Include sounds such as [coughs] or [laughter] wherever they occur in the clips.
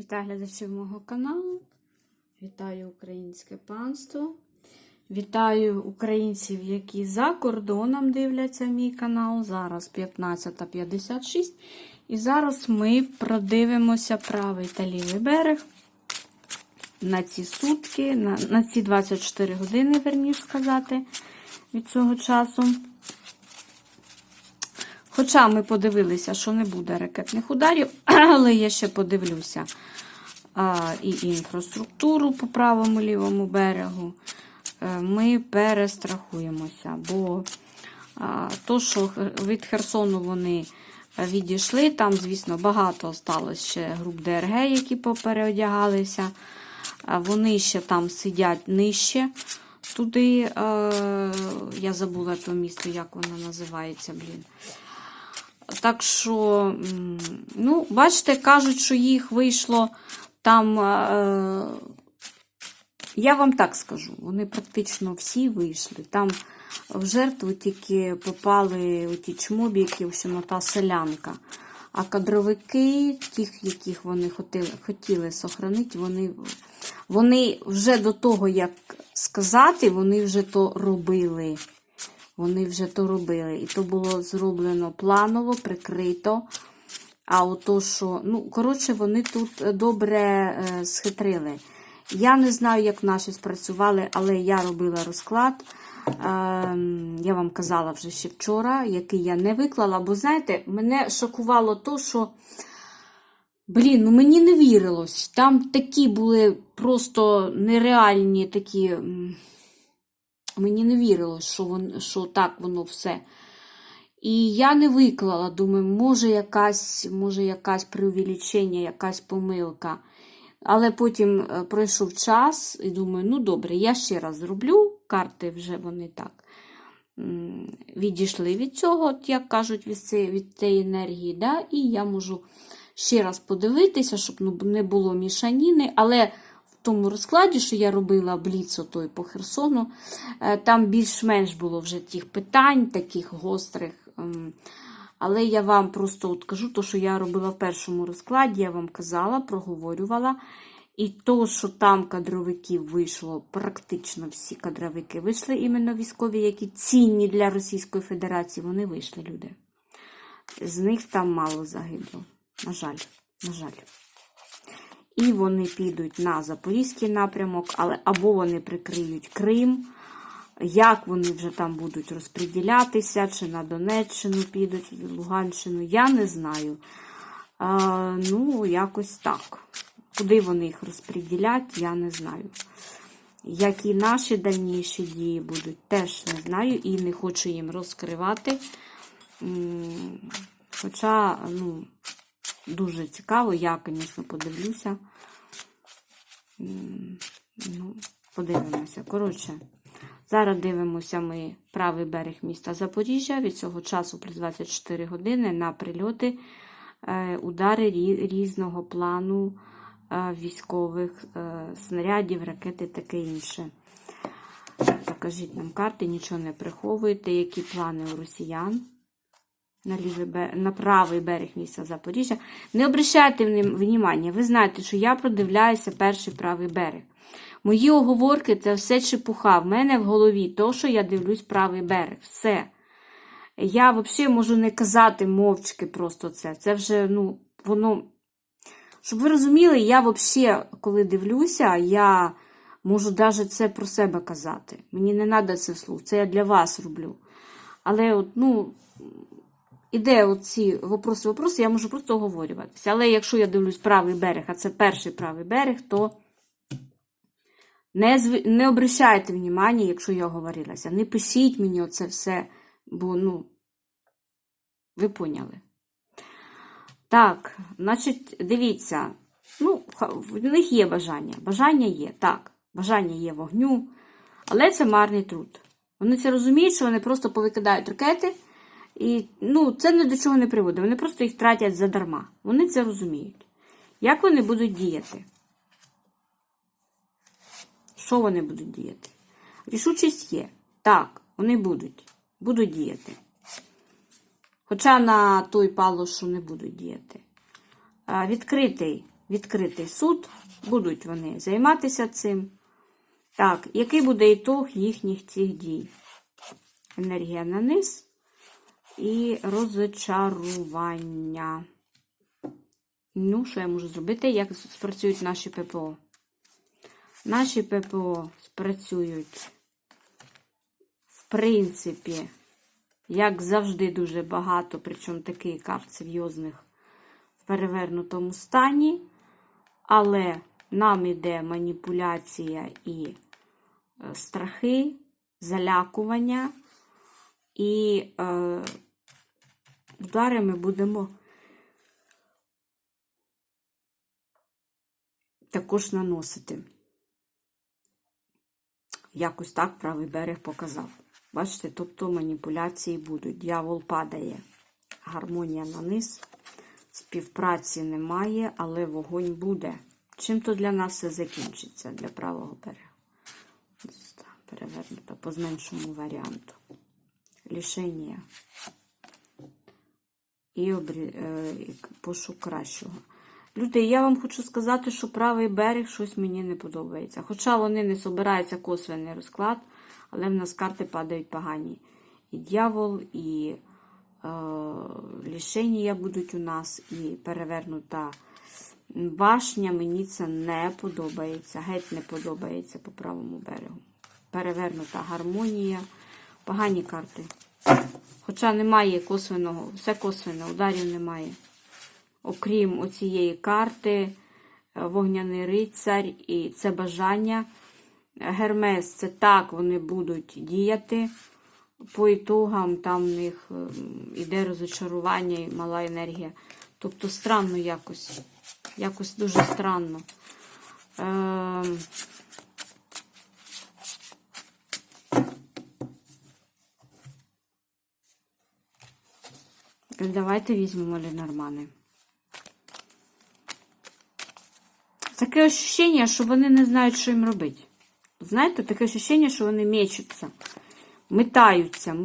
Вітаю глядачів мого каналу. Вітаю українське панство. Вітаю українців, які за кордоном дивляться мій канал. Зараз 15.56. І зараз ми продивимося правий та лівий берег на ці сутки, на, на ці 24 години, верніше сказати, від цього часу. Хоча ми подивилися, що не буде ракетних ударів, [clears throat] але я ще подивлюся а, і інфраструктуру по правому лівому берегу. Е, Ми перестрахуємося, бо а, то, що від Херсону вони відійшли, там, звісно, багато осталось ще груп ДРГ, які попереодягалися. А Вони ще там сидять нижче. Туди, е, я забула то місто, як воно називається, блін. Так що, ну, бачите, кажуть, що їх вийшло там. Е, я вам так скажу, вони практично всі вийшли. Там в жертву тільки попали оті чмобіки, в общем, та селянка. А кадровики, тих, яких вони хотіли, хотіли сохранити, вони, вони вже до того, як сказати, вони вже то робили. Вони вже то робили. І то було зроблено планово, прикрито. А ото що, ну, коротше, вони тут добре е, схитрили. Я не знаю, як наші спрацювали, але я робила розклад. Е, я вам казала вже ще вчора, який я не виклала. Бо, знаєте, мене шокувало то, що. Блін, ну мені не вірилось. Там такі були просто нереальні такі. Мені не вірилось, що, вон, що так воно все. І я не виклала, думаю, може якась, може якась преувеличення, якась помилка. Але потім е, пройшов час і думаю, ну добре, я ще раз зроблю. Карти вже вони так відійшли від цього, як кажуть, від цієї, від цієї енергії. Да? І я можу ще раз подивитися, щоб ну, не було мішаніни. Але тому розкладі, що я робила бліц той по Херсону, е, там більш-менш було вже тих питань, таких гострих. ем, Але я вам просто от кажу, то, що я робила в першому розкладі, я вам казала, проговорювала. І то, що там кадровиків вийшло, практично всі кадровики вийшли, іменно військові, які цінні для Російської Федерації, вони вийшли, люди. З них там мало загибло. На жаль, на жаль. І вони підуть на Запорізький напрямок, але або вони прикриють Крим. Як вони вже там будуть розподілятися, чи на Донеччину підуть, Луганщину, я не знаю. А, ну, якось так. Куди вони їх розподілять, я не знаю. Які наші дальніші дії будуть, теж не знаю і не хочу їм розкривати. Хоча, ну, дуже цікаво, я, звісно, подивлюся. Ну, подивимося. Коротше, зараз дивимося ми правий берег міста Запоріжжя. Від цього часу плюс 24 години на прильоти, е, удари різного плану е, військових е, снарядів, ракети таке інше. Покажіть нам карти, нічого не приховуйте, які плани у росіян на, лівий на правий берег міста Запоріжжя. Не обращайте внимання, ви знаєте, що я продивляюся перший правий берег. Мої оговорки це все чепуха. В мене в голові то, що я дивлюсь правий берег. Все. Я взагалі можу не казати мовчки просто це. Це вже, ну, воно. Щоб ви розуміли, я взагалі, коли дивлюся, я можу навіть це про себе казати. Мені не треба це вслух, це я для вас роблю. Але, от, ну, іде оці вопроси, вопроси, я можу просто оговорюватися. Але якщо я дивлюсь правий берег, а це перший правий берег, то не, зв... не обращайте внимання, якщо я оговорилася. Не пишіть мені оце все, бо, ну, ви поняли. Так, значить, дивіться, ну, в них є бажання. Бажання є, так. Бажання є вогню, але це марний труд. Вони це розуміють, що вони просто повикидають ракети, і ну, це ні до чого не приводить. Вони просто їх тратять задарма. Вони це розуміють. Як вони будуть діяти? Що вони будуть діяти? Рішучість є. Так, вони будуть. Будуть діяти. Хоча на той що не будуть діяти. А, Відкритий відкритий суд, будуть вони займатися цим. Так, який буде ітог їхніх цих дій? Енергія на низ і розчарування. Ну, що я можу зробити? Як спрацюють наші ППО? Наші ППО спрацюють, в принципі, як завжди, дуже багато, причому такий карт серйозних в перевернутому стані. Але нам іде маніпуляція і е, страхи, залякування, і е, удари ми будемо також наносити. Якось так правий берег показав. Бачите, тобто маніпуляції будуть. Дьявол падає, гармонія на низ, співпраці немає, але вогонь буде. Чим то для нас все закінчиться для правого берега? Перевернуто по зменшому варіанту. Лішення і обрі... е, пошук кращого. Люди, я вам хочу сказати, що правий берег щось мені не подобається. Хоча вони не собираються косвенний розклад, але в нас карти падають погані. І дьявол, і е, лішення будуть у нас, і перевернута башня. Мені це не подобається. Геть не подобається по правому берегу. Перевернута гармонія. Погані карти. Хоча немає косвеного, все косвене, ударів немає. Окрім оцієї карти, е, вогняний рицар і це бажання. Гермес це так, вони будуть діяти. По ітогам там в них ем, іде розочарування і мала енергія. Тобто странно якось. Якось дуже странно. Ем... Давайте візьмемо Ленормани. Таке ощущення, що вони не знають, що їм робити. Знаєте, таке ощущення, що вони мечуться, метаються.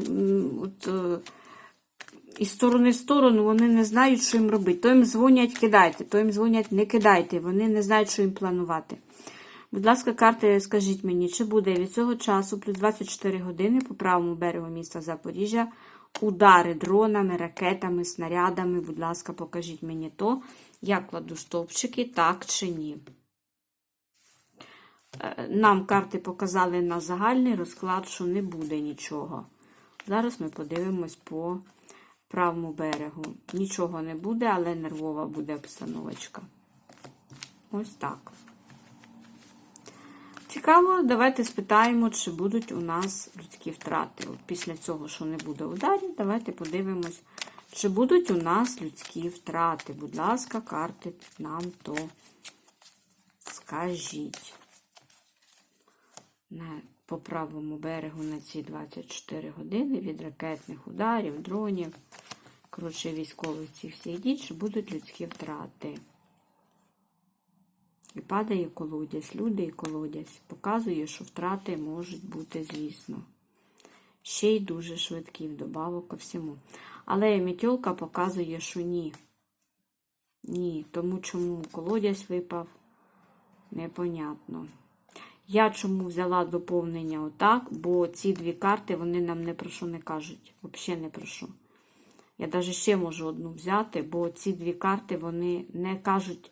От, е, із сторони в сторону вони не знають, що їм робити. То їм дзвонять, кидайте, то їм дзвонять, не кидайте. Вони не знають, що їм планувати. Будь ласка, карти, скажіть мені, чи буде від цього часу плюс 24 години по правому берегу міста Запоріжжя удари дронами, ракетами, снарядами. Будь ласка, покажіть мені то. Я кладу стовпчики, так чи ні. Е, Нам карти показали на загальний розклад, що не буде нічого. Зараз ми подивимось по правому берегу. Нічого не буде, але нервова буде обстановочка. Ось так. Цікаво, давайте спитаємо, чи будуть у нас людські втрати. От після цього, що не буде ударів, давайте подивимось, чи будуть у нас людські втрати. Будь ласка, карти нам то скажіть. На, по правому берегу на ці 24 години від ракетних ударів, дронів, коротше, військових цих всіх дій, чи будуть людські втрати. І падає колодязь, люди і колодязь. Показує, що втрати можуть бути, звісно. Ще й дуже швидкі вдобавок ко всьому. Але мітьолка показує, що ні. Ні. Тому чому колодязь випав, непонятно. Я чому взяла доповнення отак, бо ці дві карти вони нам не про що не кажуть. Взагалі не про що. Я навіть ще можу одну взяти, бо ці дві карти вони не кажуть.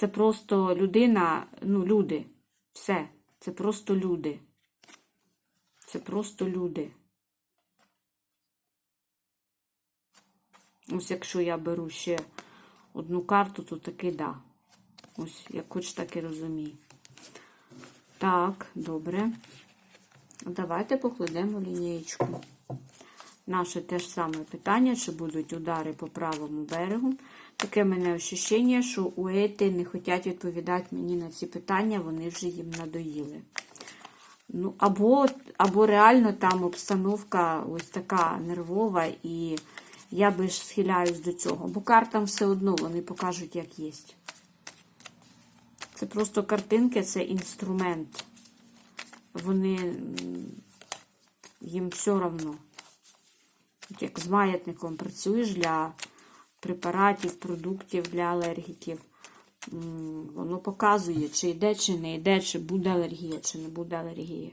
Це просто людина, ну, люди. Все. Це просто люди. Це просто люди. Ось якщо я беру ще одну карту, то таки да. Ось, як хоч так і розумію. Так, добре. Давайте покладемо лінієчку. Наше те ж саме питання, чи будуть удари по правому берегу. Таке мене ощущення, що уети не хочуть відповідати мені на ці питання, вони вже їм надоїли. Ну, Або або реально там обстановка ось така нервова, і я би ж схиляюсь до цього. Бо картам все одно вони покажуть, як є. Це просто картинки, це інструмент. Вони їм все одно. Як з маятником працюєш для препаратів, продуктів для алергіків, воно показує, чи йде, чи не йде, чи буде алергія, чи не буде алергія.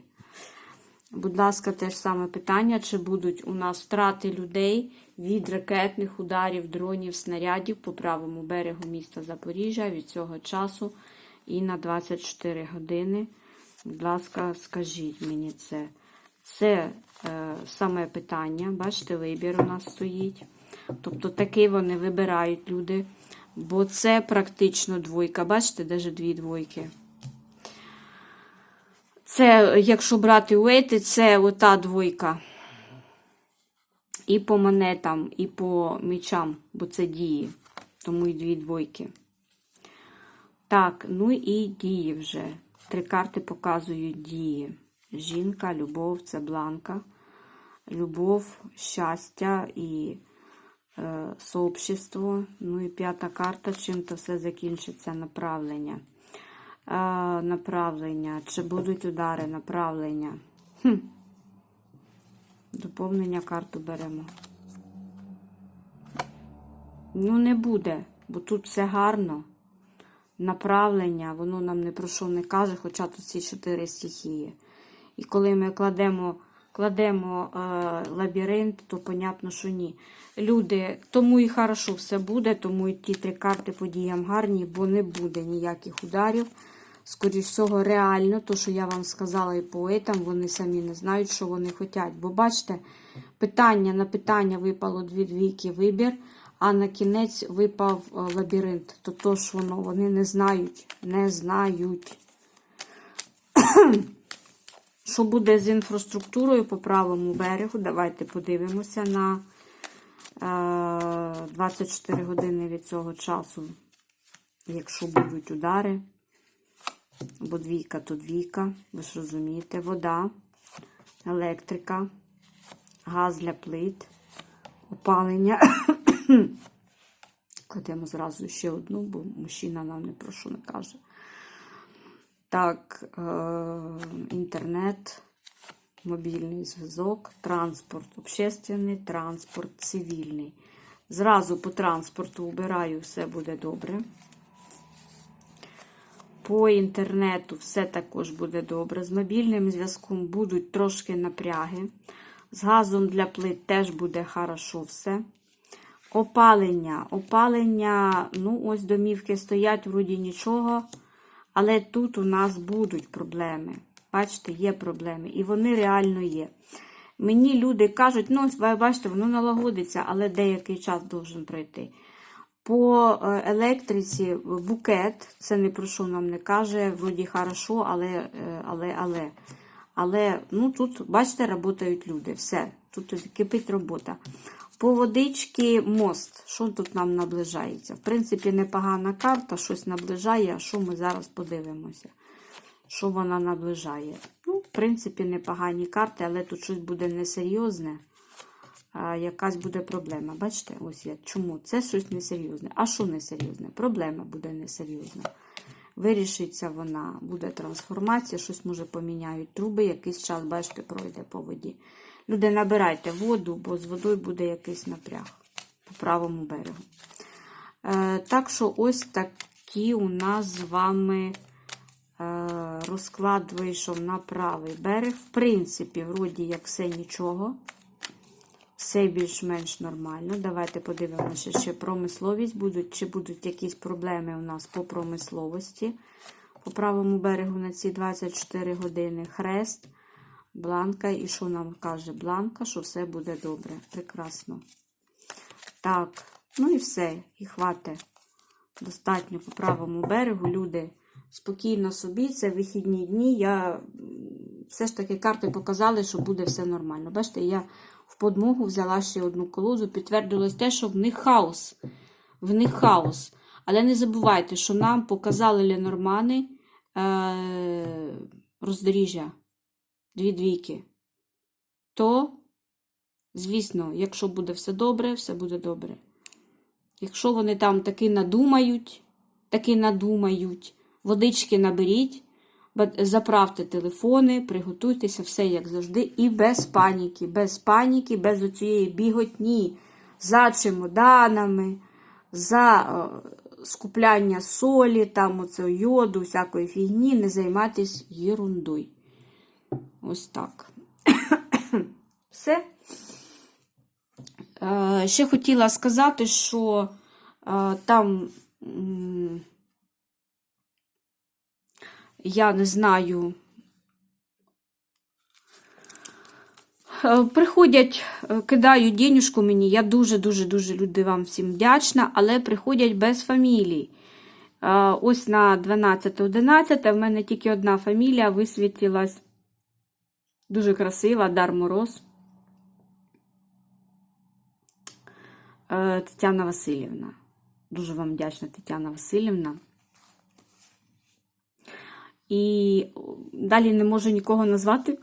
Будь ласка, те ж саме питання, чи будуть у нас втрати людей від ракетних ударів, дронів, снарядів по правому берегу міста Запоріжжя від цього часу і на 24 години. Будь ласка, скажіть мені це. Це е, саме питання. Бачите, вибір у нас стоїть. Тобто такий вони вибирають люди. Бо це практично двойка. Бачите, навіть дві двойки. Це, якщо брати уейти, це ота двойка. І по монетам, і по мечам, бо це дії. Тому і дві двойки. Так, ну і дії вже. Три карти показують дії. Жінка, любов, це бланка. Любов, щастя і сообщество. Ну і п'ята карта, чим то все закінчиться направлення. Е, направлення. Чи будуть удари, направлення. Хм. Доповнення карту беремо. Ну, не буде, бо тут все гарно. Направлення, воно нам не про що не каже, хоча тут ці чотири стихії. І коли ми кладемо, кладемо е, лабіринт, то понятно, що ні. Люди, тому і хорошо все буде, тому і ті три карти подіям гарні, бо не буде ніяких ударів. Скоріше всього, реально, то, що я вам сказала і поетам, вони самі не знають, що вони хочуть. Бо бачите, питання на питання випало дві двійки вибір, а на кінець випав е, лабіринт. То то ж воно, вони не знають, не знають. Що буде з інфраструктурою по правому берегу? Давайте подивимося на е, 24 години від цього часу, якщо будуть удари. Бо двійка то двійка, ви ж розумієте, вода, електрика, газ для плит, опалення. [coughs] Кладемо зразу ще одну, бо мужчина нам не про що не каже. Так, е, інтернет, мобільний зв'язок, транспорт, общественний транспорт, цивільний. Зразу по транспорту убираю, все буде добре. По інтернету все також буде добре. З мобільним зв'язком будуть трошки напряги. З газом для плит теж буде хорошо все. Опалення. Опалення, ну, ось домівки стоять, вроді нічого. Але тут у нас будуть проблеми. Бачите, є проблеми. І вони реально є. Мені люди кажуть, ну, бачите, воно налагодиться, але деякий час должен пройти. По е, електриці букет, це не про що нам не каже, вроді хорошо, але, е, але, але, але, ну тут, бачите, працюють люди. Все, тут кипить робота. По водички мост. Що тут нам наближається? В принципі, непогана карта, щось наближає, а що ми зараз подивимося? Що вона наближає? Ну, в принципі, непогані карти, але тут щось буде несерйозне а, якась буде проблема. Бачите, ось я. Чому? Це щось несерйозне. А що несерйозне? Проблема буде несерйозна. Вирішиться вона, буде трансформація, щось може поміняють труби, якийсь час, бачите, пройде по воді. Люди, набирайте воду, бо з водою буде якийсь напряг по правому берегу. Е, так що ось такі у нас з вами е, розклад вийшов на правий берег. В принципі, вроді як все нічого все більш-менш нормально. Давайте подивимося, ще промисловість будуть, чи будуть якісь проблеми у нас по промисловості. По правому берегу на ці 24 години хрест, бланка. І що нам каже бланка, що все буде добре. Прекрасно. Так, ну і все, і хватить. Достатньо по правому берегу. Люди спокійно собі, це вихідні дні. Я все ж таки карти показали, що буде все нормально. Бачите, я в подмогу взяла ще одну колоду, підтвердилось те, що в них хаос. В них хаос. Але не забувайте, що нам показали Ленормани е- роздоріжжя, дві двійки. То, звісно, якщо буде все добре, все буде добре. Якщо вони там таки надумають, таки надумають, водички наберіть, заправте телефони, приготуйтеся, все як завжди, і без паніки, без паніки, без оцієї біготні за чемоданами, за скупляння солі, там оце йоду, всякої фігні, не займайтесь єрундою. Ось так. [coughs] Все. Е, ще хотіла сказати, що е, там я не знаю. Е, Приходять, кидають денюжку мені. Я дуже-дуже-дуже люди вам всім вдячна, але приходять без фамілій. Ось на 12-11 в мене тільки одна фамілія висвітилась. Дуже красива, Дар Мороз. Е, Тетяна Васильівна. Дуже вам вдячна, Тетяна Васильівна. І далі не можу нікого назвати,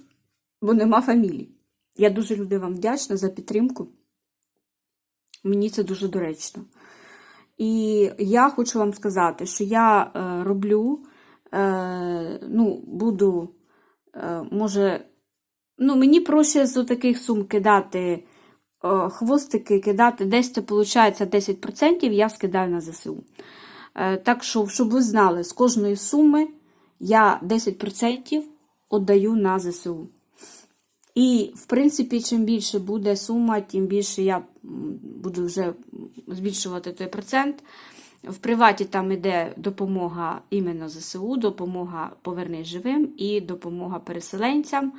бо нема фамілій. Я дуже люди вам вдячна за підтримку. Мені це дуже доречно. І я хочу вам сказати, що я е, роблю, е, ну, буду, може, ну, мені проще з таких сум кидати е, хвостики, кидати десь це виходить 10%, я скидаю на ЗСУ. Е, так що, щоб ви знали, з кожної суми я 10% віддаю на ЗСУ. І, в принципі, чим більше буде сума, тим більше я буду вже збільшувати той процент. В приваті там йде допомога іменно ЗСУ, допомога Повернись живим і допомога переселенцям.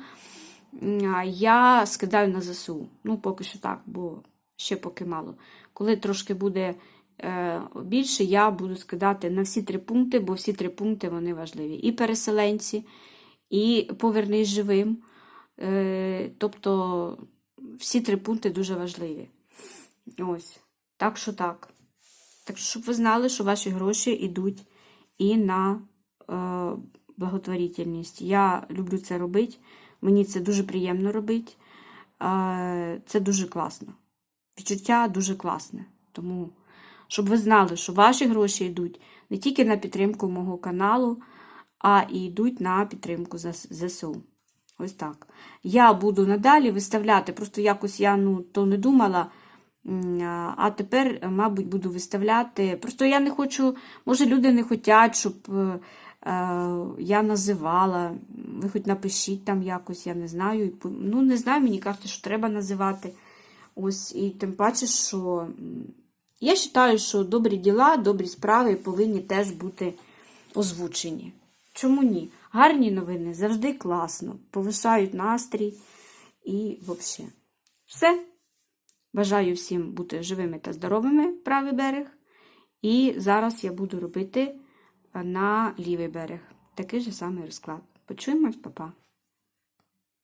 Я скидаю на ЗСУ. Ну, поки що так, бо ще поки мало. Коли трошки буде е, більше, я буду скидати на всі три пункти, бо всі три пункти вони важливі. І переселенці, і Повернись живим. Е, Тобто всі три пункти дуже важливі. Ось. Так що так. Так що, щоб ви знали, що ваші гроші йдуть і на е, благотворительність. Я люблю це робити. Мені це дуже приємно робити. Це дуже класно. Відчуття дуже класне. Тому, щоб ви знали, що ваші гроші йдуть не тільки на підтримку мого каналу, а і йдуть на підтримку ЗСУ. Ось так. Я буду надалі виставляти, просто якось я ну, то не думала. а- А тепер, мабуть, буду виставляти. Просто я не хочу, може, люди не хочуть, щоб е, е, я називала. Ви хоч напишіть там якось, я не знаю. Ну, не знаю, мені кажуть, що треба називати. Ось, і тим паче, що я вважаю, що добрі діла, добрі справи повинні теж бути озвучені. Чому ні? Гарні новини завжди класно, повишають настрій і взагалі. Все. Бажаю всім бути живими та здоровими, правий берег. І зараз я буду робити на лівий берег. Такий же самий розклад. Почуємось, папа.